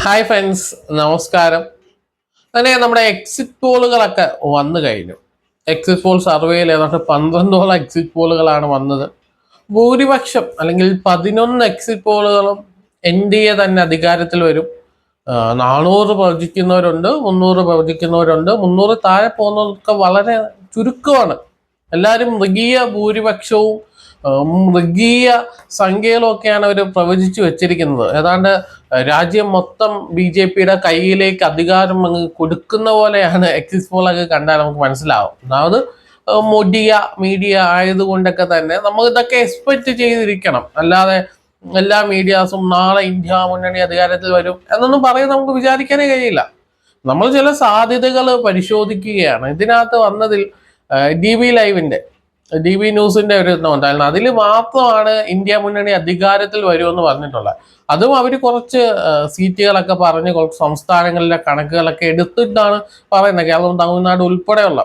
Hi friends നമസ്കാരം. അങ്ങനെ നമ്മുടെ എക്സിറ്റ് പോളുകളൊക്കെ വന്നു കഴിഞ്ഞു. എക്സിറ്റ് പോൾ സർവേയിൽ ഏതാണ്ട് പന്ത്രണ്ടോളം എക്സിറ്റ് പോളുകളാണ് വന്നത്. ഭൂരിപക്ഷം അല്ലെങ്കിൽ പതിനൊന്ന് എക്സിറ്റ് പോളുകളും എൻ ഡി എ തന്നെ അധികാരത്തിൽ വരും. നാനൂറ് പ്രവചിക്കുന്നവരുണ്ട് മുന്നൂറ് പ്രവചിക്കുന്നവരുണ്ട് മുന്നൂറ് താഴെ പോകുന്നതൊക്കെ വളരെ ചുരുക്കമാണ്. എല്ലാവരും മൃഗീയ ഭൂരിപക്ഷവും മൃഗീയ സംഖ്യയിലൊക്കെയാണ് അവർ പ്രവചിച്ചു വെച്ചിരിക്കുന്നത്. ഏതാണ്ട് രാജ്യം മൊത്തം ബി ജെ പിയുടെ കയ്യിലേക്ക് അധികാരം അങ്ങ് കൊടുക്കുന്ന പോലെയാണ് എക്സിസ് പോളൊക്കെ കണ്ടാൽ നമുക്ക് മനസ്സിലാവും. അതായത് മൊടിയ മീഡിയ ആയതുകൊണ്ടൊക്കെ തന്നെ നമുക്ക് ഇതൊക്കെ എക്സ്പെക്ട് ചെയ്തിരിക്കണം. അല്ലാതെ എല്ലാ മീഡിയാസും നാളെ ഇന്ത്യ മുന്നണി അധികാരത്തിൽ വരും എന്നൊന്നും പറയാൻ നമുക്ക് വിചാരിക്കാനേ കഴിയില്ല. നമ്മൾ ചില സാധ്യതകൾ പരിശോധിക്കുകയാണ്. ഇതിനകത്ത് വന്നതിൽ ഡി ബി ലൈവിന്റെ ഡി ബി ന്യൂസിന്റെ ഒരു ഉണ്ടായിരുന്നു അതിൽ മാത്രമാണ് ഇന്ത്യ മുന്നണി അധികാരത്തിൽ വരുമെന്ന് പറഞ്ഞിട്ടുള്ളത്. അതും അവർ കുറച്ച് സീറ്റുകളൊക്കെ പറഞ്ഞ് കുറച്ച് സംസ്ഥാനങ്ങളിലെ കണക്കുകളൊക്കെ എടുത്തിട്ടാണ് പറയുന്നത്. കേരളം തമിഴ്നാട് ഉൾപ്പെടെയുള്ള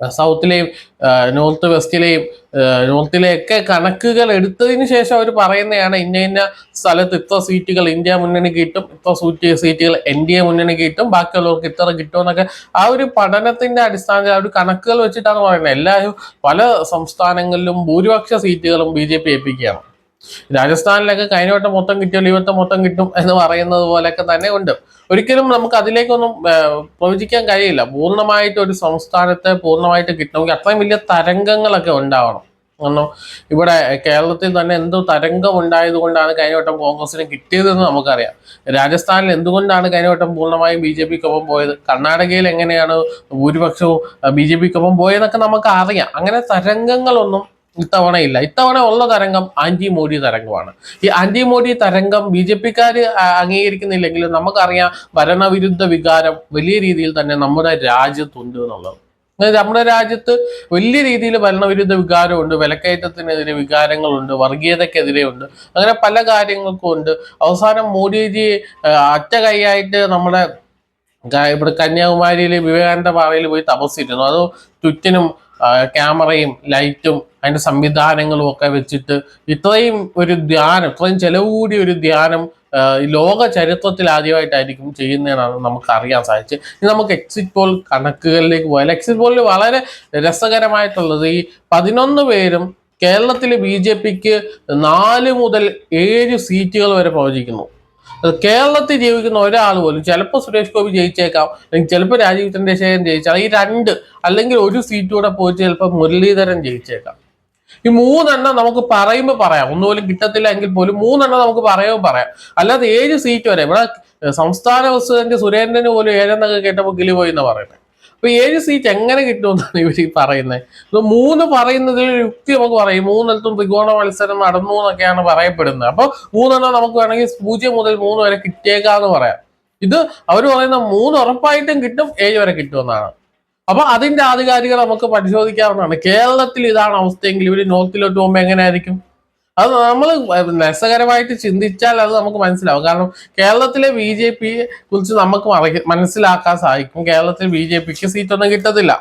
സൗത്തിലെയും നോർത്ത് വെസ്റ്റിലെയും നോർത്തിലെയൊക്കെ കണക്കുകൾ എടുത്തതിന് ശേഷം അവർ പറയുന്നതാണ് ഇന്ന ഇന്ന സ്ഥലത്ത് ഇത്ര സീറ്റുകൾ ഇന്ത്യ മുന്നണി കിട്ടും ഇത്ര സീറ്റ് സീറ്റുകൾ എൻ ഡി എ മുന്നണി കിട്ടും ബാക്കിയുള്ളവർക്ക് ഇത്ര കിട്ടുമെന്നൊക്കെ ആ ഒരു പഠനത്തിന്റെ അടിസ്ഥാനത്തിൽ ആ ഒരു കണക്കുകൾ വെച്ചിട്ടാണ് പറയുന്നത്. എല്ലാവരും പല സംസ്ഥാനങ്ങളിലും ഭൂരിപക്ഷ സീറ്റുകളും ബി ജെ പി ഏൽപ്പിക്കുകയാണ്. രാജസ്ഥാനിലൊക്കെ കഴിഞ്ഞ വട്ടം മൊത്തം കിട്ടിയാൽ വട്ടം മൊത്തം കിട്ടും എന്ന് പറയുന്നത് പോലെയൊക്കെ തന്നെ ഉണ്ട്. ഒരിക്കലും നമുക്ക് അതിലേക്കൊന്നും പ്രവചിക്കാൻ കഴിയില്ല. പൂർണമായിട്ട് ഒരു സംസ്ഥാനത്തെ പൂർണമായിട്ട് കിട്ടണമെങ്കിൽ അത്രയും വലിയ തരംഗങ്ങളൊക്കെ ഉണ്ടാവണം. കാരണം ഇവിടെ കേരളത്തിൽ തന്നെ എന്തോ തരംഗം ഉണ്ടായത് കൊണ്ടാണ് കഴിഞ്ഞ വട്ടം കോൺഗ്രസിന് കിട്ടിയതെന്ന് നമുക്കറിയാം. രാജസ്ഥാനിൽ എന്തുകൊണ്ടാണ് കഴിഞ്ഞ വട്ടം പൂർണമായും ബി ജെ പിക്കൊപ്പം പോയത്? കർണാടകയിൽ എങ്ങനെയാണ് ഭൂരിപക്ഷവും ബി ജെ പിക്കൊപ്പം പോയതെന്നൊക്കെ നമുക്ക് അറിയാം അങ്ങനെ തരംഗങ്ങളൊന്നും ഇത്തവണ ഇല്ല. ഇത്തവണ ഉള്ള തരംഗം ആന്റി മോഡി തരംഗമാണ്. ഈ ആന്റി മോഡി തരംഗം ബി ജെ പിക്കാർ അംഗീകരിക്കുന്നില്ലെങ്കിലും നമുക്കറിയാം ഭരണവിരുദ്ധ വികാരം വലിയ രീതിയിൽ തന്നെ നമ്മുടെ രാജ്യത്തുണ്ട് എന്നുള്ളത്. നമ്മുടെ രാജ്യത്ത് വലിയ രീതിയിൽ ഭരണവിരുദ്ധ വികാരമുണ്ട് വിലക്കയറ്റത്തിനെതിരെ വികാരങ്ങളുണ്ട് വർഗീയതക്കെതിരെ ഉണ്ട് അങ്ങനെ പല കാര്യങ്ങൾക്കും ഉണ്ട്. അവസാനം മോഡിജി അറ്റ കൈയായിട്ട് നമ്മുടെ ഇവിടെ കന്യാകുമാരിയിൽ വിവേകാനന്ദ പാറയിൽ പോയി തപസ്സിരുന്നു. അത് ചുറ്റിനും ക്യാമറയും ലൈറ്റും അതിന്റെ സംവിധാനങ്ങളും ഒക്കെ വെച്ചിട്ട് ഇത്രയും ഒരു ധ്യാനം ഇത്രയും ചെലവ് കൂടിയ ഒരു ധ്യാനം ലോക ചരിത്രത്തിൽ ആദ്യമായിട്ടായിരിക്കും ചെയ്യുന്നതെന്നാണ് നമുക്ക് അറിയാൻ സാധിച്ചത്. ഇനി നമുക്ക് എക്സിറ്റ് പോൾ കണക്കുകളിലേക്ക് പോയാൽ എക്സിറ്റ് പോളിൽ വളരെ രസകരമായിട്ടുള്ളത് ഈ പതിനൊന്ന് പേരും കേരളത്തിൽ ബി ജെ പിക്ക് നാല് മുതൽ ഏഴ് സീറ്റുകൾ വരെ പ്രവചിക്കുന്നു. കേരളത്തിൽ ജീവിക്കുന്ന ഒരാൾ പോലും ചിലപ്പോൾ സുരേഷ് ഗോപി ജയിച്ചേക്കാം അല്ലെങ്കിൽ ചിലപ്പോൾ രാജീവ് ചന്ദ്രശേഖരൻ ജയിച്ചാൽ ഈ രണ്ട് അല്ലെങ്കിൽ ഒരു സീറ്റ് കൂടെ പോയിട്ട് ചിലപ്പോൾ മുരളീധരൻ ജയിച്ചേക്കാം. ഈ മൂന്നെണ്ണം നമുക്ക് പറയുമ്പോൾ പറയാം. ഒന്നുപോലും കിട്ടത്തില്ല എങ്കിൽ പോലും മൂന്നെണ്ണം നമുക്ക് പറയുമ്പോൾ പറയാം. അല്ലാതെ ഏഴ് സീറ്റ് വരെ. ഇവിടെ സംസ്ഥാന പ്രസിഡന്റ് സുരേന്ദ്രന് പോലും ഏഴെന്നൊക്കെ കേട്ടപ്പോൾ കിളി പോയി എന്ന് പറയുന്നത് അപ്പൊ ഏഴ് സീറ്റ് എങ്ങനെ കിട്ടുമെന്നാണ് ഇവർ ഈ പറയുന്നത് മൂന്ന് പറയുന്നതിൽ യുക്തി നമുക്ക് പറയും. മൂന്നിടത്തും ത്രികോണ മത്സരം നടന്നു എന്നൊക്കെയാണ് പറയപ്പെടുന്നത്. അപ്പൊ മൂന്നെണ്ണം നമുക്ക് വേണമെങ്കിൽ പൂജ്യം മുതൽ മൂന്ന് വരെ കിട്ടിയേക്കാന്ന് പറയാം. ഇത് അവർ പറയുന്ന മൂന്ന് ഉറപ്പായിട്ടും കിട്ടും ഏഴ് വരെ കിട്ടുമെന്നാണ്. അപ്പൊ അതിന്റെ ആധികാരികത നമുക്ക് പരിശോധിക്കാവുന്നതാണ്. കേരളത്തിൽ ഇതാണ് അവസ്ഥയെങ്കിൽ ഇവർ നോർത്തിലോട്ട് പോകുമ്പോൾ എങ്ങനെയായിരിക്കും? അത് നമ്മൾ രസകരമായിട്ട് ചിന്തിച്ചാൽ അത് നമുക്ക് മനസ്സിലാവും. കാരണം കേരളത്തിലെ ബി ജെ പിയെ കുറിച്ച് നമുക്ക് മനസ്സിലാക്കാൻ സാധിക്കും. കേരളത്തിൽ ബി ജെ പിക്ക് സീറ്റൊന്നും കിട്ടത്തില്ല.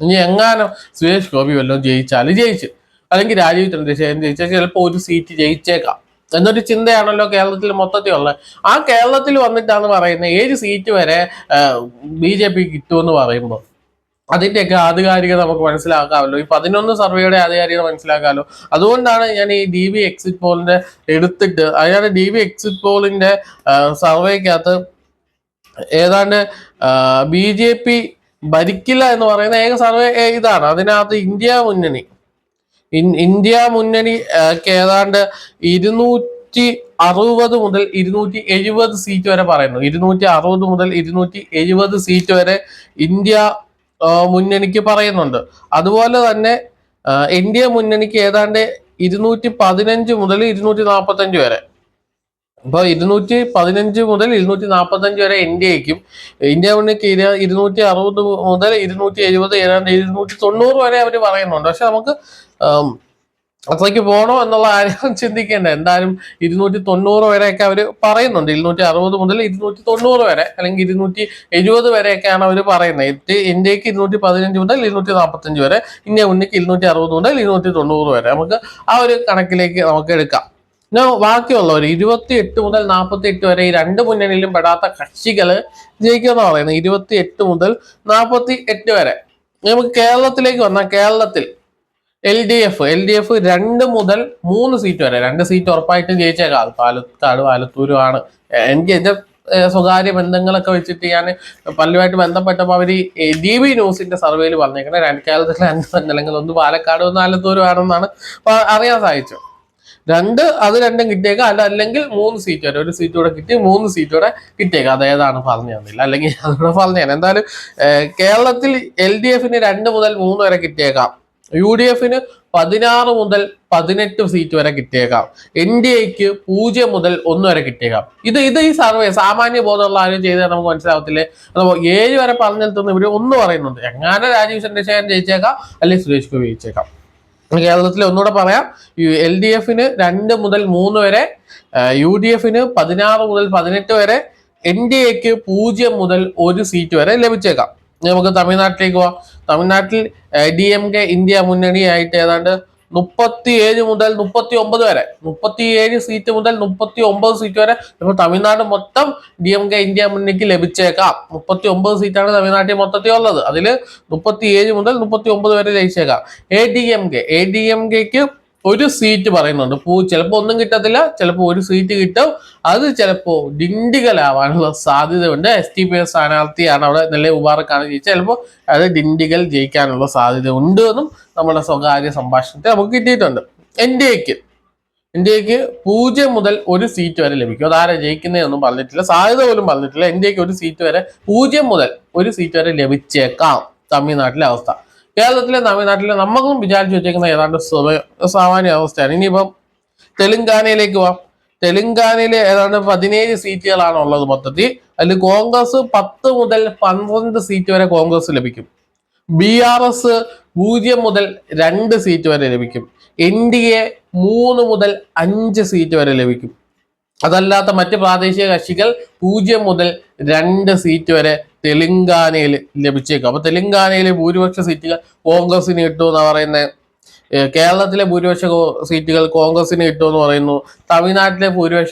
ഇനി എങ്ങാനും സുരേഷ് ഗോപി വല്ലതും ജയിച്ചാൽ ജയിച്ചു. അല്ലെങ്കിൽ രാജീവ് ചന്ദ്രശേഖരൻ ജയിച്ചാൽ ചിലപ്പോൾ ഒരു സീറ്റ് ജയിച്ചേക്കാം. എന്നൊരു ചിന്തയാണല്ലോ കേരളത്തിൽ മൊത്തത്തിൽ ഉള്ളത്. ആ കേരളത്തിൽ വന്നിട്ടാണ് പറയുന്നത് ഏഴ് സീറ്റ് വരെ ബി ജെ പി കിട്ടുമെന്ന് പറയുമ്പോൾ അതിന്റെയൊക്കെ ആധികാരികത നമുക്ക് മനസ്സിലാക്കാമല്ലോ. ഈ പതിനൊന്ന് സർവേയുടെ ആധികാരികത മനസ്സിലാക്കാമല്ലോ. അതുകൊണ്ടാണ് ഞാൻ ഈ ഡി ബി എക്സിറ്റ് പോളിന്റെ എടുത്തിട്ട് അതായത് ഡി ബി എക്സിറ്റ് പോളിന്റെ സർവേക്കകത്ത് ഏതാണ്ട് ബി ജെ പി ഭരിക്കില്ല എന്ന് പറയുന്ന ഏക സർവേ ഇതാണ്. അതിനകത്ത് ഇന്ത്യ മുന്നണി. ഇന്ത്യ മുന്നണി ഏതാണ്ട് ഇരുന്നൂറ്റി അറുപത് മുതൽ ഇരുന്നൂറ്റി എഴുപത് സീറ്റ് വരെ പറയുന്നു. ഇരുന്നൂറ്റി അറുപത് മുതൽ ഇരുന്നൂറ്റി എഴുപത് സീറ്റ് വരെ ഇന്ത്യ മുന്നണിക്ക് പറയുന്നുണ്ട്. അതുപോലെ തന്നെ എൻ ഡി എ മുന്നണിക്ക് ഏതാണ്ട് ഇരുന്നൂറ്റി പതിനഞ്ച് മുതൽ ഇരുന്നൂറ്റി നാൽപ്പത്തഞ്ച് വരെ. അപ്പോൾ ഇരുന്നൂറ്റി പതിനഞ്ച് മുതൽ ഇരുന്നൂറ്റി നാൽപ്പത്തഞ്ച് വരെ എൻ ഡി എക്കും. ഇന്ത്യ മുന്നണിക്ക് ഇരു- ഇരുന്നൂറ്റി അറുപത് മുതൽ ഇരുന്നൂറ്റി എഴുപത് ഏതാണ്ട് ഇരുന്നൂറ്റി തൊണ്ണൂറ് വരെ അവർ പറയുന്നുണ്ട്. പക്ഷെ നമുക്ക് അത്രയ്ക്ക് പോകണോ എന്നുള്ള കാര്യം ചിന്തിക്കേണ്ട. എന്തായാലും ഇരുന്നൂറ്റി തൊണ്ണൂറ് വരെയൊക്കെ അവർ പറയുന്നുണ്ട്. ഇരുന്നൂറ്റി അറുപത് മുതൽ ഇരുന്നൂറ്റി തൊണ്ണൂറ് വരെ അല്ലെങ്കിൽ ഇരുന്നൂറ്റി എഴുപത് വരെയൊക്കെയാണ് അവർ പറയുന്നത്. ഇന്ത്യയ്ക്ക് ഇരുന്നൂറ്റി പതിനഞ്ച് മുതൽ ഇരുന്നൂറ്റി നാൽപ്പത്തഞ്ച് വരെ ഇന്ത്യ ഉണ്ണിക്ക് ഇരുന്നൂറ്റി അറുപത് മുതൽ ഇരുന്നൂറ്റി തൊണ്ണൂറ് വരെ. നമുക്ക് ആ ഒരു കണക്കിലേക്ക് നമുക്ക് എടുക്കാം. പിന്നെ ബാക്കിയുള്ളവർ ഇരുപത്തി എട്ട് മുതൽ നാൽപ്പത്തി എട്ട് വരെ ഈ രണ്ട് മുന്നണിയിലും പെടാത്ത കക്ഷികൾ ജയിക്കുമെന്ന് പറയുന്നത്. ഇരുപത്തി എട്ട് മുതൽ നാൽപ്പത്തി എട്ട് വരെ. നമുക്ക് കേരളത്തിലേക്ക് വന്നാൽ കേരളത്തിൽ L D F L D F രണ്ട് മുതൽ മൂന്ന് സീറ്റ് വരെ. രണ്ട് സീറ്റ് ഉറപ്പായിട്ടും ജയിച്ചേക്കാം. പാലക്കാട് പാലത്തൂരും ആണ്. എനിക്ക് എന്റെ സ്വകാര്യ ബന്ധങ്ങളൊക്കെ വെച്ചിട്ട് ഞാൻ പല്ലുമായിട്ട് ബന്ധപ്പെട്ടപ്പോൾ അവർ ഡി ബി ന്യൂസിന്റെ സർവേയിൽ പറഞ്ഞേക്കുന്നത് രണ്ട് കേരളത്തിലെ രണ്ട് മണ്ഡലങ്ങൾ ഒന്ന് പാലക്കാട് ഒന്ന് ആലത്തൂരും ആണെന്നാണ് അറിയാൻ സാധിച്ചു രണ്ട് അത് രണ്ടും കിട്ടിയേക്കാം. അല്ല അല്ലെങ്കിൽ മൂന്ന് സീറ്റ് വരെ. ഒരു സീറ്റ് കൂടെ കിട്ടി മൂന്ന് സീറ്റ് കൂടെ കിട്ടിയേക്കാം. അതേതാണ് പറഞ്ഞു തന്നില്ല. അല്ലെങ്കിൽ അതുകൂടെ പറഞ്ഞു തരാം. എന്തായാലും കേരളത്തിൽ എൽ ഡി എഫിന് രണ്ട് മുതൽ മൂന്ന് വരെ കിട്ടിയേക്കാം. യു ഡി എഫിന് പതിനാറ് മുതൽ പതിനെട്ട് സീറ്റ് വരെ കിട്ടിയേക്കാം. എൻ ഡി എക്ക് പൂജ്യം മുതൽ ഒന്ന് വരെ കിട്ടിയേക്കാം. ഇത് ഇത് ഈ സർവേ സാമാന്യ ബോധമുള്ള ആരും ചെയ്താൽ നമുക്ക് മനസ്സിലാവത്തില്ലേ? അപ്പോൾ ഏഴ് വരെ പറഞ്ഞെത്തുന്ന ഇവർ ഒന്ന് പറയുന്നുണ്ട്. എങ്ങനെ രാജീവ് ചന്ദ്രശേഖരൻ ജയിച്ചേക്കാം അല്ലെങ്കിൽ സുരേഷ് ഗോപി ജയിച്ചേക്കാം. കേരളത്തിൽ ഒന്നുകൂടെ പറയാം. എൽ ഡി എഫിന് രണ്ട് മുതൽ മൂന്ന് വരെ യു ഡി എഫിന് പതിനാറ് മുതൽ പതിനെട്ട് വരെ എൻ ഡി എക്ക് പൂജ്യം മുതൽ ഒരു സീറ്റ് വരെ ലഭിച്ചേക്കാം. നമുക്ക് തമിഴ്നാട്ടിലേക്ക് പോവാം. തമിഴ്നാട്ടിൽ ഡി എം കെ ഇന്ത്യ മുന്നണിയായിട്ട് ഏതാണ്ട് മുപ്പത്തി ഏഴ് മുതൽ മുപ്പത്തി ഒമ്പത് വരെ മുപ്പത്തി ഏഴ് സീറ്റ് മുതൽ മുപ്പത്തി ഒമ്പത് സീറ്റ് വരെ ഇപ്പോൾ തമിഴ്നാട് മൊത്തം ഡി എം കെ ഇന്ത്യ മുന്നണിക്ക് ലഭിച്ചേക്കാം. മുപ്പത്തി ഒമ്പത് സീറ്റാണ് തമിഴ്നാട്ടിൽ മൊത്തത്തിൽ ഉള്ളത്. അതിൽ മുപ്പത്തി ഏഴ് മുതൽ മുപ്പത്തി ഒമ്പത് വരെ ജയിച്ചേക്കാം. A D M K A D M കെക്ക് ഒരു സീറ്റ് പറയുന്നുണ്ട്. പൂ ചിലപ്പോൾ ഒന്നും കിട്ടത്തില്ല ചിലപ്പോൾ ഒരു സീറ്റ് കിട്ടും. അത് ചിലപ്പോൾ ഡിണ്ടിഗലാവാനുള്ള സാധ്യതയുണ്ട്. എസ് ടി പി എസ് സ്ഥാനാർത്ഥിയാണ് അവിടെ നെല്ലെ മുബാറക്കാണ് ജയിച്ചത് ചിലപ്പോൾ അത് ഡിണ്ടിഗൽ ജയിക്കാനുള്ള സാധ്യത ഉണ്ട് എന്നും നമ്മുടെ സ്വകാര്യ സംഭാഷണത്തിൽ നമുക്ക് കിട്ടിയിട്ടുണ്ട്. എൻ ഡി എക്ക് എൻ ഡി എക്ക് പൂജ്യം മുതൽ ഒരു സീറ്റ് വരെ ലഭിക്കും. അതാരെ ജയിക്കുന്നതൊന്നും പറഞ്ഞിട്ടില്ല. സാധ്യത പോലും പറഞ്ഞിട്ടില്ല. എൻ ഡി എക്ക് ഒരു സീറ്റ് വരെ പൂജ്യം മുതൽ ഒരു സീറ്റ് വരെ ലഭിച്ചേക്കാം. തമിഴ്നാട്ടിലെ അവസ്ഥ. കേരളത്തിലെ തമിഴ്നാട്ടിലെ നമ്മളും വിചാരിച്ചു വെച്ചേക്കുന്ന ഏതാണ്ട് സാമാന്യ അവസ്ഥയാണ്. ഇനിയിപ്പം തെലുങ്കാനയിലേക്ക് പോവാം തെലുങ്കാനയിൽ ഏതാണ്ട് പതിനേഴ് സീറ്റുകളാണ് ഉള്ളത് മൊത്തത്തിൽ. അതിൽ കോൺഗ്രസ് പത്ത് മുതൽ പന്ത്രണ്ട് സീറ്റ് വരെ കോൺഗ്രസ് ലഭിക്കും. ബി ആർ എസ് പൂജ്യം മുതൽ രണ്ട് സീറ്റ് വരെ ലഭിക്കും. എൻ ഡി എ മൂന്ന് മുതൽ അഞ്ച് സീറ്റ് വരെ ലഭിക്കും. അതല്ലാത്ത മറ്റ് പ്രാദേശിക കക്ഷികൾ പൂജ്യം മുതൽ രണ്ട് സീറ്റ് വരെ തെലുങ്കാനയിൽ ലഭിച്ചേക്കും. അപ്പൊ തെലങ്കാനയിലെ ഭൂരിപക്ഷ സീറ്റുകൾ കോൺഗ്രസിന് കിട്ടും എന്ന് പറയുന്ന. കേരളത്തിലെ ഭൂരിപക്ഷ സീറ്റുകൾ കോൺഗ്രസിന് കിട്ടുമെന്ന് പറയുന്നു. തമിഴ്നാട്ടിലെ ഭൂരിപക്ഷ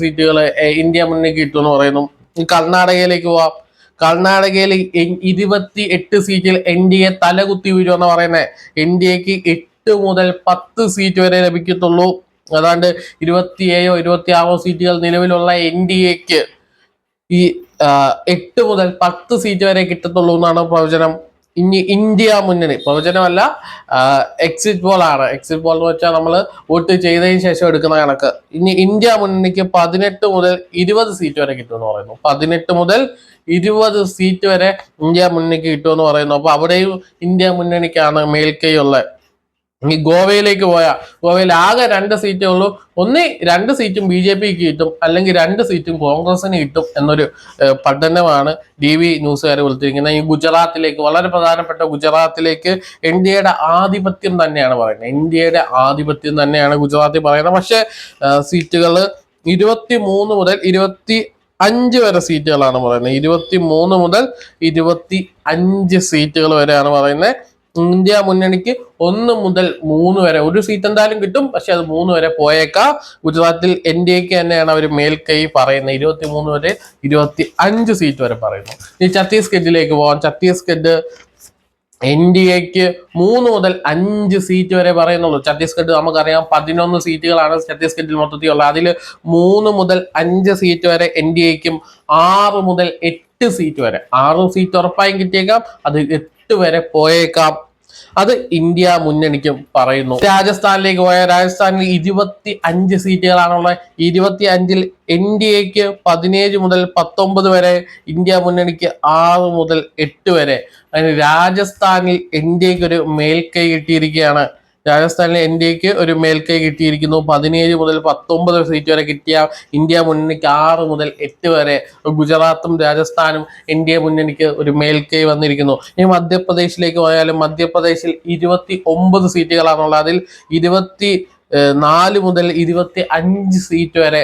സീറ്റുകൾ ഇന്ത്യ മുന്നേക്ക് കിട്ടുമെന്ന് പറയുന്നു. കർണാടകയിലേക്ക് പോവാം. കർണാടകയിൽ ഇരുപത്തി എട്ട് സീറ്റിൽ എൻ ഡി എ തലകുത്തി വീഴുമെന്ന് പറയുന്നത് എൻ ഡി എക്ക് എട്ട് മുതൽ പത്ത് സീറ്റ് വരെ ലഭിക്കത്തുള്ളൂ. അതാണ്ട് ഇരുപത്തിയേഴോ ഇരുപത്തി ആറോ സീറ്റുകൾ നിലവിലുള്ള എൻ ഡി എക്ക്. ഈ എട്ട് മുതൽ പത്ത് സീറ്റ് വരെ കിട്ടത്തുള്ളൂ എന്നാണ് പ്രവചനം. ഇനി ഇന്ത്യ മുന്നണി. പ്രവചനമല്ല എക്സിറ്റ് പോൾ ആണ്. എക്സിറ്റ് പോൾ എന്ന് വെച്ചാൽ നമ്മൾ വോട്ട് ചെയ്തതിന് ശേഷം എടുക്കുന്ന കണക്ക്. ഇനി ഇന്ത്യ മുന്നണിക്ക് പതിനെട്ട് മുതൽ ഇരുപത് സീറ്റ് വരെ കിട്ടുമെന്ന് പറയുന്നു. പതിനെട്ട് മുതൽ ഇരുപത് സീറ്റ് വരെ ഇന്ത്യ മുന്നണിക്ക് കിട്ടുമെന്ന് പറയുന്നു. അപ്പൊ അവിടെയും ഇന്ത്യ മുന്നണിക്കാണ് മേൽക്കൈ ഉള്ളത്. ഈ ഗോവയിലേക്ക് പോയാൽ ഗോവയിൽ ആകെ രണ്ട് സീറ്റേ ഉള്ളൂ. ഒന്ന് രണ്ട് സീറ്റും ബി ജെ പിക്ക് കിട്ടും അല്ലെങ്കിൽ രണ്ട് സീറ്റും കോൺഗ്രസിന് കിട്ടും എന്നൊരു പഠനമാണ് ഡി വി ന്യൂസുകാർ കൊടുത്തിരിക്കുന്നത്. ഈ ഗുജറാത്തിലേക്ക് വളരെ പ്രധാനപ്പെട്ട ഗുജറാത്തിലേക്ക് ഇന്ത്യയുടെ ആധിപത്യം തന്നെയാണ് പറയുന്നത്. ഇന്ത്യയുടെ ആധിപത്യം തന്നെയാണ് ഗുജറാത്തിൽ പറയുന്നത്. പക്ഷേ സീറ്റുകൾ ഇരുപത്തി മൂന്ന് മുതൽ ഇരുപത്തി അഞ്ച് വരെ സീറ്റുകളാണ് പറയുന്നത്. ഇരുപത്തി മൂന്ന് മുതൽ ഇരുപത്തി അഞ്ച് സീറ്റുകൾ വരെയാണ് പറയുന്നത്. ഇന്ത്യ മുന്നണിക്ക് ഒന്ന് മുതൽ മൂന്ന് വരെ ഒരു സീറ്റ് എന്തായാലും കിട്ടും. പക്ഷെ അത് മൂന്ന് വരെ പോയേക്കാം. ഗുജറാത്തിൽ എൻ ഡി എക്ക് തന്നെയാണ് അവർ മേൽക്കൈ പറയുന്നത്. ഇരുപത്തി മൂന്ന് വരെ ഇരുപത്തി അഞ്ച് സീറ്റ് വരെ പറയുന്നു. ഇനി ഛത്തീസ്ഗഡിലേക്ക് പോകാം. ഛത്തീസ്ഗഡ് എൻ ഡി എക്ക് മൂന്ന് മുതൽ അഞ്ച് സീറ്റ് വരെ പറയുന്നുള്ളൂ. ഛത്തീസ്ഗഡ് നമുക്കറിയാം പതിനൊന്ന് സീറ്റുകളാണ് ഛത്തീസ്ഗഡിൽ മൊത്തത്തിൽ ഉള്ളത് അതിൽ മൂന്ന് മുതൽ അഞ്ച് സീറ്റ് വരെ എൻ ഡി എക്കും ആറ് മുതൽ എട്ട് സീറ്റ് വരെ. ആറ് സീറ്റ് ഉറപ്പായും കിട്ടിയേക്കാം. അത് എട്ട് വരെ പോയേക്കാം. അത് ഇന്ത്യ മുന്നണിക്കും പറയുന്നു. രാജസ്ഥാനിലേക്ക് പോയ രാജസ്ഥാനിൽ ഇരുപത്തി അഞ്ച് സീറ്റുകളാണുള്ളത്. ഇരുപത്തി അഞ്ചിൽ എൻ ഡി എക്ക് പതിനേഴ് മുതൽ പത്തൊമ്പത് വരെ ഇന്ത്യ മുന്നണിക്ക് ആറ് മുതൽ എട്ട് വരെ. അതിന് രാജസ്ഥാനിൽ എൻ ഡി എക്ക് ഒരു മേൽക്കൈ കിട്ടിയിരിക്കുകയാണ്. രാജസ്ഥാനിൽ എൻ ഡി എക്ക് ഒരു മേൽക്കൈ കിട്ടിയിരിക്കുന്നു. പതിനേഴ് മുതൽ പത്തൊമ്പത് സീറ്റ് വരെ കിട്ടിയ ഇന്ത്യ മുന്നണിക്ക് ആറ് മുതൽ എട്ട് വരെ ഗുജറാത്തും രാജസ്ഥാനും എൻ ഡി എ മുന്നണിക്ക് ഒരു മേൽക്കൈ വന്നിരിക്കുന്നു. ഇനി മധ്യപ്രദേശിലേക്ക് പോയാലും മധ്യപ്രദേശിൽ ഇരുപത്തി ഒമ്പത് സീറ്റുകളാണുള്ളത്. അതിൽ ഇരുപത്തി നാല് മുതൽ ഇരുപത്തി അഞ്ച് സീറ്റ് വരെ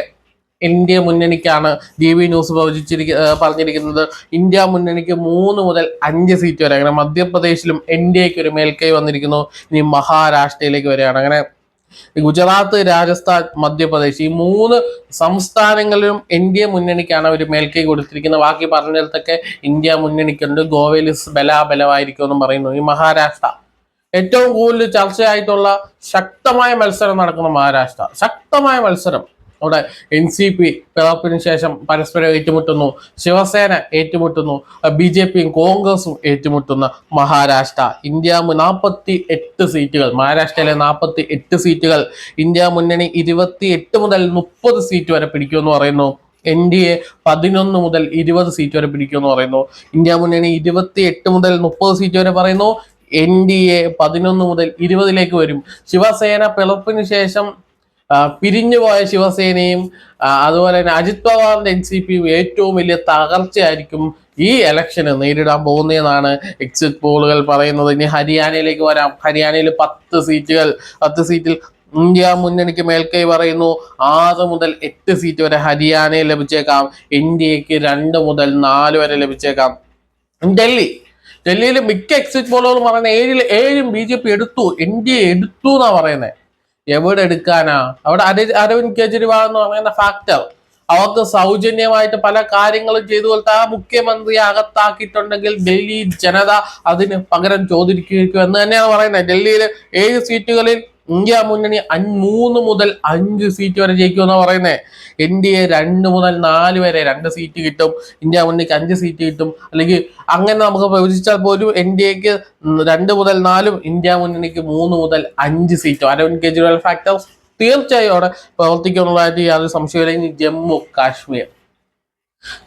ഇന്ത്യ മുന്നണിക്കാണ് ഡി വി ന്യൂസ് പ്രവചിച്ചിരിക്ക പറഞ്ഞിരിക്കുന്നത്. ഇന്ത്യ മുന്നണിക്ക് മൂന്ന് മുതൽ അഞ്ച് സീറ്റ് വരെ. അങ്ങനെ മധ്യപ്രദേശിലും എൻ ഡി എക്ക് ഒരു മേൽക്കൈ വന്നിരിക്കുന്നു. ഇനി മഹാരാഷ്ട്രയിലേക്ക് വരികയാണ് അങ്ങനെ ഗുജറാത്ത് രാജസ്ഥാൻ മധ്യപ്രദേശ് ഈ മൂന്ന് സംസ്ഥാനങ്ങളിലും എ മുന്നണിക്കാണ് അവർ മേൽക്കൈ കൊടുത്തിരിക്കുന്നത്. ബാക്കി പറഞ്ഞിടത്തൊക്കെ ഇന്ത്യ മുന്നണിക്കുണ്ട്. ഗോവയിൽ ബലാബലമായിരിക്കും എന്നും പറയുന്നു. ഈ മഹാരാഷ്ട്ര. ഏറ്റവും കൂടുതൽ ചർച്ചയായിട്ടുള്ള ശക്തമായ മത്സരം നടക്കുന്ന മഹാരാഷ്ട്ര. ശക്തമായ മത്സരം. അവിടെ എൻ സി പി പിളർപ്പിന് ശേഷം പരസ്പരം ഏറ്റുമുട്ടുന്നു. ശിവസേന ഏറ്റുമുട്ടുന്നു. ബി ജെ പിയും കോൺഗ്രസും ഏറ്റുമുട്ടുന്ന മഹാരാഷ്ട്ര. ഇന്ത്യ നാൽപ്പത്തി എട്ട് സീറ്റുകൾ. മഹാരാഷ്ട്രയിലെ നാൽപ്പത്തി എട്ട് സീറ്റുകൾ. ഇന്ത്യ മുന്നണി ഇരുപത്തി എട്ട് മുതൽ മുപ്പത് സീറ്റ് വരെ പിടിക്കുമെന്ന് പറയുന്നു. എൻ ഡി എ പതിനൊന്ന് മുതൽ ഇരുപത് സീറ്റ് വരെ പിടിക്കുമെന്ന് പറയുന്നു. ഇന്ത്യ മുന്നണി ഇരുപത്തി എട്ട് മുതൽ മുപ്പത് സീറ്റ് വരെ പറയുന്നു. എൻ ഡി എ പതിനൊന്ന് മുതൽ ഇരുപതിലേക്ക് വരും. ശിവസേന പിളപ്പിന് ശേഷം പിരിഞ്ഞുപോയ ശിവസേനയും അതുപോലെ തന്നെ അജിത് പവാറിന്റെ എൻ സി പിയും ഏറ്റവും വലിയ തകർച്ചയായിരിക്കും ഈ ഇലക്ഷന് നേരിടാൻ പോകുന്നതെന്നാണ് എക്സിറ്റ് പോളുകൾ പറയുന്നത്. ഇനി ഹരിയാനയിലേക്ക് വരാം. ഹരിയാനയിൽ പത്ത് സീറ്റുകൾ പത്ത് സീറ്റിൽ ഇന്ത്യ മുന്നണിക്ക് മേൽക്കൈ പറയുന്നു. ആറ് മുതൽ എട്ട് സീറ്റ് വരെ ഹരിയാനയിൽ ലഭിച്ചേക്കാം. ഇന്ത്യയ്ക്ക് രണ്ട് മുതൽ നാല് വരെ ലഭിച്ചേക്കാം. ഡൽഹി ഡൽഹിയിൽ മിക്ക എക്സിറ്റ് പോളുകൾ പറയുന്നത് ഏഴിൽ ഏഴും ബി ജെ പി എടുത്തു. എൻ ഡി എ എടുത്തു എന്നാണ് പറയുന്നത്. എവിടെ എടുക്കാനാ അവിടെ അരി അരവിന്ദ് കെജ്രിവാൾ എന്ന് പറയുന്ന ഫാക്ടർ അവർക്ക് സൗജന്യമായിട്ട് പല കാര്യങ്ങളും ചെയ്തു കൊടുത്ത ആ മുഖ്യമന്ത്രിയെ അകത്താക്കിയിട്ടുണ്ടെങ്കിൽ ഡൽഹി ജനത അതിന് പകരം ചോദിക്കും എന്ന് തന്നെയാണ് പറയുന്നത്. ഡൽഹിയിൽ ഏഴ് സീറ്റുകളിൽ ഇന്ത്യ മുന്നണി മൂന്ന് മുതൽ അഞ്ച് സീറ്റ് വരെ ജയിക്കുമെന്ന് പറയുന്നത് എൻ ഡി എ രണ്ട് മുതൽ നാല് വരെ രണ്ട് സീറ്റ് കിട്ടും. ഇന്ത്യ മുന്നണിക്ക് അഞ്ച് സീറ്റ് കിട്ടും. അല്ലെങ്കിൽ അങ്ങനെ നമുക്ക് പ്രവചിച്ചാൽ പോലും എൻ ഡി എക്ക് രണ്ട് മുതൽ നാലും ഇന്ത്യ മുന്നണിക്ക് മൂന്ന് മുതൽ അഞ്ച് സീറ്റും. അരവിന്ദ് കെജ്രിവാൾ ഫാക്ടർ തീർച്ചയായും അവിടെ പ്രവർത്തിക്കുന്നുള്ളതായിട്ട് യാതൊരു സംശയമില്ല ജമ്മു കാശ്മീർ.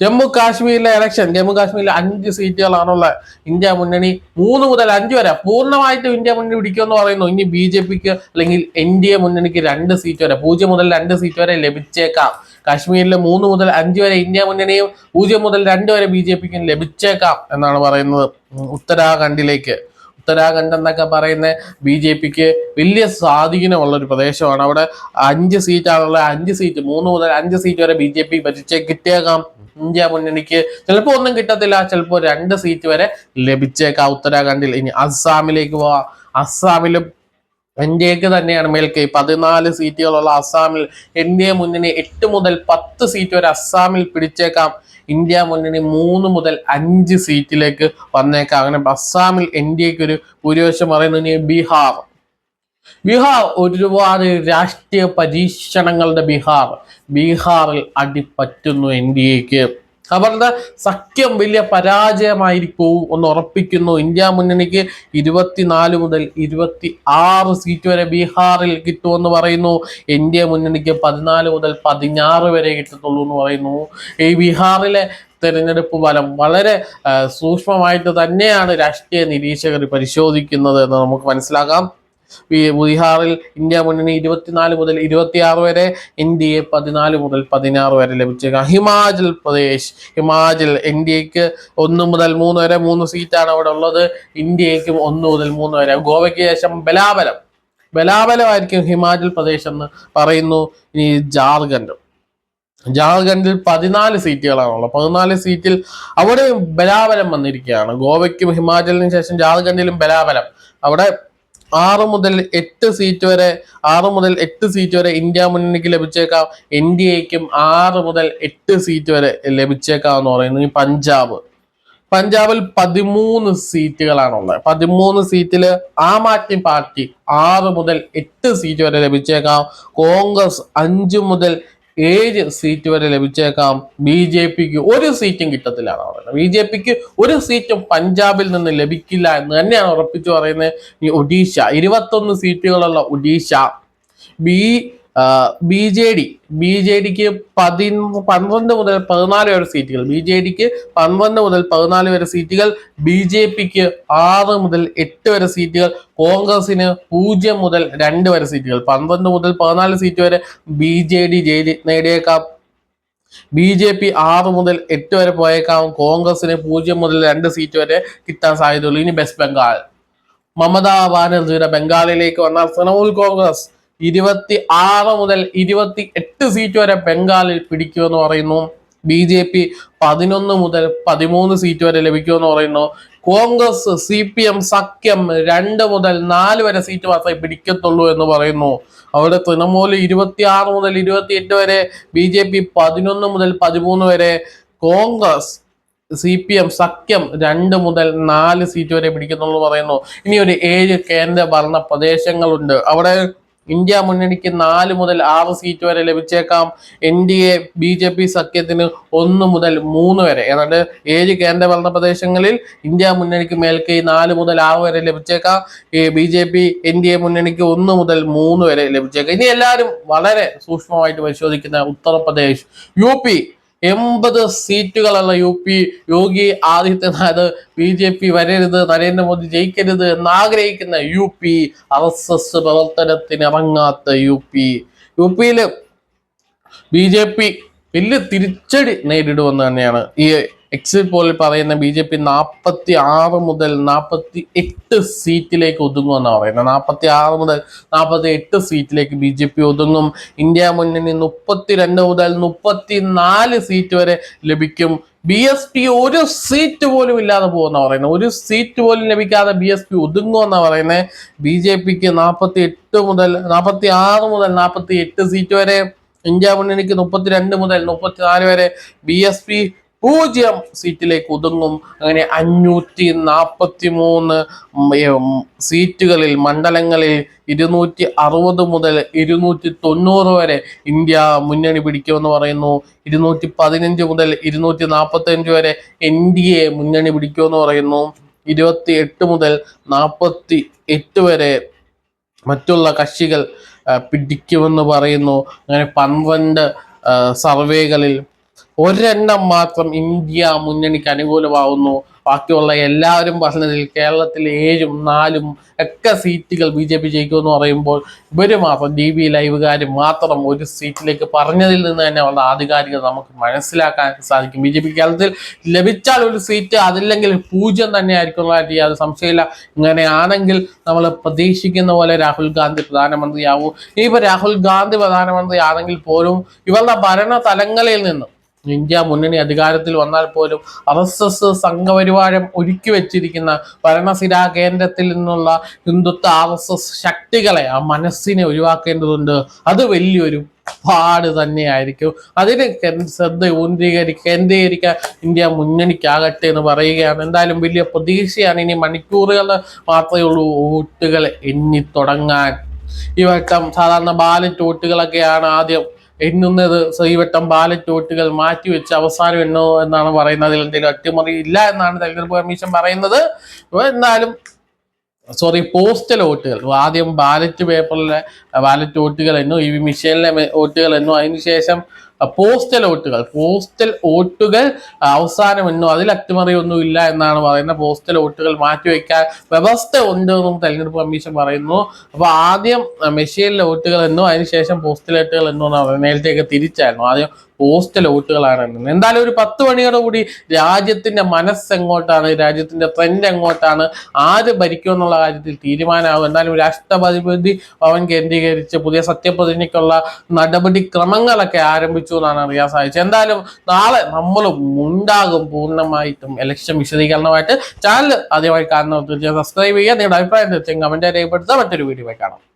ജമ്മു കാശ്മീരിലെ ഇലക്ഷൻ ജമ്മു കാശ്മീരിലെ അഞ്ച് സീറ്റുകളാണുള്ള ഇന്ത്യ മുന്നണി മൂന്ന് മുതൽ അഞ്ച് വരെ പൂർണമായിട്ട് ഇന്ത്യ മുന്നണി പിടിക്കുമെന്ന് പറയുന്നു. ഇനി ബി ജെ പിക്ക് അല്ലെങ്കിൽ എൻ ഡി എ മുന്നണിക്ക് രണ്ട് സീറ്റ് വരെ പൂജ്യം മുതൽ രണ്ട് സീറ്റ് വരെ ലഭിച്ചേക്കാം. കാശ്മീരിലെ മൂന്ന് മുതൽ അഞ്ച് വരെ ഇന്ത്യ മുന്നണിയും പൂജ്യം മുതൽ രണ്ട് വരെ ബി ജെ പിക്കും ലഭിച്ചേക്കാം എന്നാണ് പറയുന്നത്. ഉത്തരാഖണ്ഡിലേക്ക്. ഉത്തരാഖണ്ഡ് എന്നൊക്കെ പറയുന്ന ബി ജെ പിക്ക് വലിയ സ്വാധീനമുള്ള ഒരു പ്രദേശമാണ്. അവിടെ അഞ്ച് സീറ്റാണുള്ള അഞ്ച് സീറ്റ് മൂന്ന് മുതൽ അഞ്ച് സീറ്റ് വരെ ബി ജെ പി ഭരിച്ചേ കിട്ടിയേക്കാം. ഇന്ത്യ മുന്നണിക്ക് ചിലപ്പോൾ ഒന്നും കിട്ടത്തില്ല ചിലപ്പോൾ രണ്ട് സീറ്റ് വരെ ലഭിച്ചേക്കാം ഉത്തരാഖണ്ഡിൽ. ഇനി അസ്സാമിലേക്ക് പോവാം. അസ്സാമിലും എൻ ഡി എക്ക് തന്നെയാണ് മേൽക്കൈ. പതിനാല് സീറ്റുകളുള്ള അസ്സാമിൽ എൻ ഡി എ മുന്നണി എട്ട് മുതൽ പത്ത് സീറ്റ് വരെ അസ്സാമിൽ പിടിച്ചേക്കാം. ഇന്ത്യ മുന്നണി മൂന്ന് മുതൽ അഞ്ച് സീറ്റിലേക്ക് വന്നേക്കാം. അങ്ങനെ അസ്സാമിൽ എൻ ഡി എക്ക് ഒരു ഭൂരിപക്ഷം പറയുന്നു ഇനി ബീഹാർ. ബീഹാർ ഒരുപാട് രാഷ്ട്രീയ പരീക്ഷണങ്ങളുടെ ബീഹാർ. ബീഹാറിൽ അടിപ്പറ്റുന്നു എൻ ഡി എക്ക് അവരുടെ സഖ്യം വലിയ പരാജയമായിരിക്കും ഒന്ന് ഉറപ്പിക്കുന്നു. ഇന്ത്യ മുന്നണിക്ക് ഇരുപത്തിനാല് മുതൽ ഇരുപത്തി ആറ് സീറ്റ് വരെ ബീഹാറിൽ കിട്ടുമെന്ന് പറയുന്നു. ഇന്ത്യ മുന്നണിക്ക് പതിനാല് മുതൽ പതിനാറ് വരെ കിട്ടത്തുള്ളൂ എന്ന് പറയുന്നു. ഈ ബീഹാറിലെ തെരഞ്ഞെടുപ്പ് ഫലം വളരെ സൂക്ഷ്മമായിട്ട് തന്നെയാണ് രാഷ്ട്രീയ നിരീക്ഷകർ പരിശോധിക്കുന്നത് എന്ന് നമുക്ക് മനസ്സിലാക്കാം. ബീഹാറിൽ ഇന്ത്യ മുന്നണി ഇരുപത്തിനാല് മുതൽ ഇരുപത്തിയാറ് വരെ എൻ ഡി എ പതിനാല് മുതൽ പതിനാറ് വരെ ലഭിച്ചേക്കാം. ഹിമാചൽ പ്രദേശ് ഹിമാചൽ എൻ ഡി എക്ക് ഒന്ന് മുതൽ മൂന്ന് വരെ മൂന്ന് സീറ്റാണ് അവിടെ ഉള്ളത്. ഇന്ത്യക്കും ഒന്ന് മുതൽ മൂന്ന് വരെ. ഗോവയ്ക്ക് ശേഷം ബലാബലം. ബലാബലമായിരിക്കും ഹിമാചൽ പ്രദേശ് എന്ന് പറയുന്നു ഇനി ജാർഖണ്ഡ്. ജാർഖണ്ഡിൽ പതിനാല് സീറ്റുകളാണുള്ളത് പതിനാല് സീറ്റിൽ അവിടെ ബലാബലം വന്നിരിക്കുകയാണ്. ഗോവയ്ക്കും ഹിമാചലിനും ശേഷം ജാർഖണ്ഡിലും ബലാബലം. അവിടെ ആറ് മുതൽ എട്ട് സീറ്റ് വരെ ആറ് മുതൽ എട്ട് സീറ്റ് വരെ ഇന്ത്യ മുന്നണിക്ക് ലഭിച്ചേക്കാം. എൻ ഡി എക്കും ആറ് മുതൽ എട്ട് സീറ്റ് വരെ ലഭിച്ചേക്കാം എന്ന് പറയുന്നത് പഞ്ചാബ്. പഞ്ചാബിൽ പതിമൂന്ന് സീറ്റുകളാണുള്ളത് പതിമൂന്ന് സീറ്റിൽ ആം ആദ്മി പാർട്ടി ആറ് മുതൽ എട്ട് സീറ്റ് വരെ ലഭിച്ചേക്കാം. കോൺഗ്രസ് അഞ്ച് മുതൽ ഏഴ് സീറ്റ് വരെ ലഭിച്ചേക്കാം. ബി ജെ പിക്ക് ഒരു സീറ്റും കിട്ടത്തില്ല എന്നാണ് പറയുന്നത്. ബി ജെ പിക്ക് ഒരു സീറ്റും പഞ്ചാബിൽ നിന്ന് ലഭിക്കില്ല എന്ന് തന്നെയാണ് ഉറപ്പിച്ചു പറയുന്നത് ഈ ഒഡീഷ. ഇരുപത്തൊന്ന് സീറ്റുകളുള്ള Odisha. B B J D B J ഡിക്ക് പതി പന്ത്രണ്ട് മുതൽ പതിനാല് വരെ സീറ്റുകൾ. ബി ജെ ഡിക്ക് പന്ത്രണ്ട് മുതൽ പതിനാല് വരെ സീറ്റുകൾ. ബി ജെ പിക്ക് ആറ് മുതൽ എട്ട് വരെ സീറ്റുകൾ. കോൺഗ്രസിന് പൂജ്യം മുതൽ രണ്ട് വരെ സീറ്റുകൾ. പന്ത്രണ്ട് മുതൽ പതിനാല് സീറ്റ് വരെ ബി ജെ ഡി നേടിയേക്കാം. ബി ജെ പി ആറ് മുതൽ എട്ട് വരെ പോയേക്കാം. കോൺഗ്രസിന് പൂജ്യം മുതൽ രണ്ട് സീറ്റ് വരെ കിട്ടാൻ സാധ്യതയുള്ളൂ. ഇനി വെസ്റ്റ് ബംഗാൾ. മമതാ ബാനർജിയുടെ ബംഗാളിലേക്ക് വന്നാൽ തൃണമൂൽ കോൺഗ്രസ്. ഇരുപത്തി ആറ് മുതൽ ഇരുപത്തി എട്ട് സീറ്റ് വരെ ബംഗാളിൽ പിടിക്കുമെന്ന് പറയുന്നു. ബി ജെ പി പതിനൊന്ന് മുതൽ പതിമൂന്ന് സീറ്റ് വരെ ലഭിക്കുമെന്ന് പറയുന്നു. കോൺഗ്രസ് സി പി എം സഖ്യം രണ്ട് മുതൽ നാല് വരെ സീറ്റ് മാത്രമേ പിടിക്കത്തുള്ളൂ എന്ന് പറയുന്നു. അവിടെ തൃണമൂൽ ഇരുപത്തിയാറ് മുതൽ ഇരുപത്തിയെട്ട് വരെ ബി ജെ പി പതിനൊന്ന് മുതൽ പതിമൂന്ന് വരെ കോൺഗ്രസ് സി പി എം സഖ്യം രണ്ട് മുതൽ നാല് സീറ്റ് വരെ പിടിക്കുന്നുള്ളൂ പറയുന്നു. ഇനി ഒരു ഏഴ് കേന്ദ്ര ഭരണ പ്രദേശങ്ങളുണ്ട്. അവിടെ ഇന്ത്യ മുന്നണിക്ക് നാല് മുതൽ ആറ് സീറ്റ് വരെ ലഭിച്ചേക്കാം. N D A B J P സഖ്യത്തിന് ഒന്ന് മുതൽ മൂന്ന് വരെ. ഏതാണ്ട് ഏഴ് കേന്ദ്രഭരണ പ്രദേശങ്ങളിൽ ഇന്ത്യ മുന്നണിക്ക് മേൽക്കൈ നാല് മുതൽ ആറ് വരെ ലഭിച്ചേക്കാം. ഈ B J P N D A മുന്നണിക്ക് ഒന്ന് മുതൽ മൂന്ന് വരെ ലഭിച്ചേക്കാം. ഇനി എല്ലാവരും വളരെ സൂക്ഷ്മമായിട്ട് പരിശോധിക്കുന്ന ഉത്തർപ്രദേശ് യു പി. എൺപത് സീറ്റുകളുള്ള U P Yogi Adityanath. B J P വരരുത് നരേന്ദ്രമോദി ജയിക്കരുത് എന്നാഗ്രഹിക്കുന്ന U P R S S പ്രവർത്തനത്തിന് ഇറങ്ങാത്ത യു പി. യു പിയിൽ ബി ജെ പി വലിയ തിരിച്ചടി നേരിടുമെന്ന് തന്നെയാണ് ഈ എക്സിറ്റ് പോളിൽ പറയുന്ന ബി ജെ പി നാൽപ്പത്തി ആറ് മുതൽ നാൽപ്പത്തി എട്ട് സീറ്റിലേക്ക് ഒതുങ്ങുമെന്നാണ് പറയുന്നത് നാൽപ്പത്തി ആറ് മുതൽ നാൽപ്പത്തി എട്ട് സീറ്റിലേക്ക് ബി ജെ പി ഒതുങ്ങും. ഇന്ത്യ മുന്നണി മുപ്പത്തി രണ്ട് മുതൽ മുപ്പത്തി നാല് സീറ്റ് വരെ ലഭിക്കും. ബി എസ് പി ഒരു സീറ്റ് പോലും ഇല്ലാതെ പോകുന്ന പറയുന്നത് ഒരു സീറ്റ് പോലും ലഭിക്കാതെ ബി എസ് പി ഒതുങ്ങുമെന്നാ പറയുന്നത് ബി ജെ പിക്ക് നാൽപ്പത്തി എട്ട് മുതൽ നാൽപ്പത്തി ആറ് മുതൽ നാൽപ്പത്തി എട്ട് സീറ്റ് വരെ ഇന്ത്യ മുന്നണിക്ക് മുപ്പത്തിരണ്ട് മുതൽ മുപ്പത്തിനാല് വരെ ബി എസ് പി പൂജ്യം സീറ്റിലേക്ക് ഒതുങ്ങും. അങ്ങനെ അഞ്ഞൂറ്റി നാൽപ്പത്തി മൂന്ന് സീറ്റുകളിൽ മണ്ഡലങ്ങളിൽ ഇരുന്നൂറ്റി അറുപത് മുതൽ ഇരുന്നൂറ്റി തൊണ്ണൂറ് വരെ ഇന്ത്യ മുന്നണി പിടിക്കുമെന്ന് പറയുന്നു. ഇരുന്നൂറ്റി പതിനഞ്ച് മുതൽ ഇരുന്നൂറ്റി നാൽപ്പത്തി അഞ്ച് വരെ എൻ ഡി എ മുന്നണി പിടിക്കുമെന്ന് പറയുന്നു. ഇരുപത്തി എട്ട് മുതൽ നാൽപ്പത്തി എട്ട് വരെ മറ്റുള്ള കക്ഷികൾ പിടിക്കുമെന്ന് പറയുന്നു. അങ്ങനെ പന്ത്രണ്ട് സർവേകളിൽ ഒരെണ്ണം മാത്രം ഇന്ത്യ മുന്നണിക്ക് അനുകൂലമാവുന്നു. ബാക്കിയുള്ള എല്ലാവരും പറഞ്ഞതിൽ കേരളത്തിൽ ഏഴും നാലും ഒക്കെ സീറ്റുകൾ ബി ജെ പി ജയിക്കുമെന്ന് പറയുമ്പോൾ ഇവർ മാത്രം ഡി ബി ലൈവുകാർ മാത്രം ഒരു സീറ്റിലേക്ക് പറഞ്ഞതിൽ നിന്ന് തന്നെ ഉള്ള ആധികാരികത നമുക്ക് മനസ്സിലാക്കാൻ സാധിക്കും. ബി ജെ പി കേരളത്തിൽ ലഭിച്ചാൽ ഒരു സീറ്റ് അതില്ലെങ്കിൽ പൂജ്യം തന്നെ ആയിരിക്കും അത് സംശയമില്ല. ഇങ്ങനെയാണെങ്കിൽ നമ്മൾ പ്രതീക്ഷിക്കുന്ന പോലെ രാഹുൽ ഗാന്ധി പ്രധാനമന്ത്രിയാവും. ഇനിയിപ്പോൾ രാഹുൽ ഗാന്ധി പ്രധാനമന്ത്രി ആണെങ്കിൽ പോലും ഇവരുടെ ഭരണ തലങ്ങളിൽ നിന്നും ഇന്ത്യ മുന്നണി അധികാരത്തിൽ വന്നാൽ പോലും ആർ എസ് എസ് സംഘപരിവാരം ഒരുക്കി വെച്ചിരിക്കുന്ന ഭരണസിരാ കേന്ദ്രത്തിൽ നിന്നുള്ള ഹിന്ദുത്വ ആർ എസ് എസ് ശക്തികളെ ആ മനസ്സിനെ ഒഴിവാക്കേണ്ടതുണ്ട്. അത് വലിയൊരു പാട് തന്നെയായിരിക്കും. അതിന് ശ്രദ്ധ ഊന്ദ്രീകരി കേന്ദ്രീകരിക്കാൻ ഇന്ത്യ മുന്നണിക്കാകട്ടെ എന്ന് പറയുകയാണ്. എന്തായാലും വലിയ പ്രതീക്ഷയാണ് ഇനി മണിക്കൂറുകൾ മാത്രമേ ഉള്ളൂ വോട്ടുകൾ എണ്ണി തുടങ്ങാൻ. ഈ വട്ടം സാധാരണ ബാലറ്റ് വോട്ടുകളൊക്കെയാണ് ആദ്യം എണ്ണുന്നത് സോ വട്ടം ബാലറ്റ് വോട്ടുകൾ മാറ്റിവെച്ച് അവസാനം എണ്ണോ എന്നാണ് പറയുന്നത്. അതിൽ എന്തെങ്കിലും അട്ടിമറി ഇല്ല എന്നാണ് തെരഞ്ഞെടുപ്പ് കമ്മീഷൻ പറയുന്നത്. എന്നാലും സോറി പോസ്റ്റൽ വോട്ടുകൾ. ആദ്യം ബാലറ്റ് പേപ്പറിലെ ബാലറ്റ് വോട്ടുകൾ എണ്ണു ഈ മിഷീനിലെ മെ- വോട്ടുകൾ എണ്ണു. അതിനുശേഷം പോസ്റ്റൽ വോട്ടുകൾ. പോസ്റ്റൽ വോട്ടുകൾ അവസാനം എണ്ണു അതിൽ അട്ടിമറിയൊന്നും ഇല്ല എന്നാണ് പറയുന്നത് പോസ്റ്റൽ വോട്ടുകൾ മാറ്റിവെക്കാൻ വ്യവസ്ഥ ഉണ്ട് എന്നും തെരഞ്ഞെടുപ്പ് കമ്മീഷൻ പറയുന്നു. അപ്പൊ ആദ്യം മെഷീനിലെ വോട്ടുകൾ എന്നോ അതിനുശേഷം പോസ്റ്റൽ വോട്ടുകൾ എന്നോ നേരത്തെയൊക്കെ തിരിച്ചായിരുന്നു. ആദ്യം പോസ്റ്റൽ വോട്ടുകളാണ് എണ്ണുന്നത് എന്തായാലും ഒരു പത്ത് മണിയോട് കൂടി രാജ്യത്തിന്റെ മനസ്സ് എങ്ങോട്ടാണ് രാജ്യത്തിന്റെ ട്രെൻഡ് എങ്ങോട്ടാണ് ആര് ഭരിക്കും എന്നുള്ള കാര്യത്തിൽ തീരുമാനമാകും. എന്തായാലും രാഷ്ട്രപതി ഭവൻ കേന്ദ്രീകരിച്ച് പുതിയ സത്യപ്രതിജ്ഞയ്ക്കുള്ള നടപടിക്രമങ്ങളൊക്കെ ആരംഭിച്ചു എന്നാണ് അറിയാൻ സാധിച്ചത് എന്തായാലും നാളെ നമ്മളും ഉണ്ടാകും പൂർണമായിട്ടും ഇലക്ഷൻ വിശദീകരണമായിട്ട്. ചാനൽ ആദ്യമായി കാണുന്നവർ തീർച്ചയായും സബ്സ്ക്രൈബ് ചെയ്യുക. നിങ്ങളുടെ അഭിപ്രായം തീർച്ചയായും കമന്റ് രേഖപ്പെടുത്തുക. മറ്റൊരു വീഡിയോ കാണാം.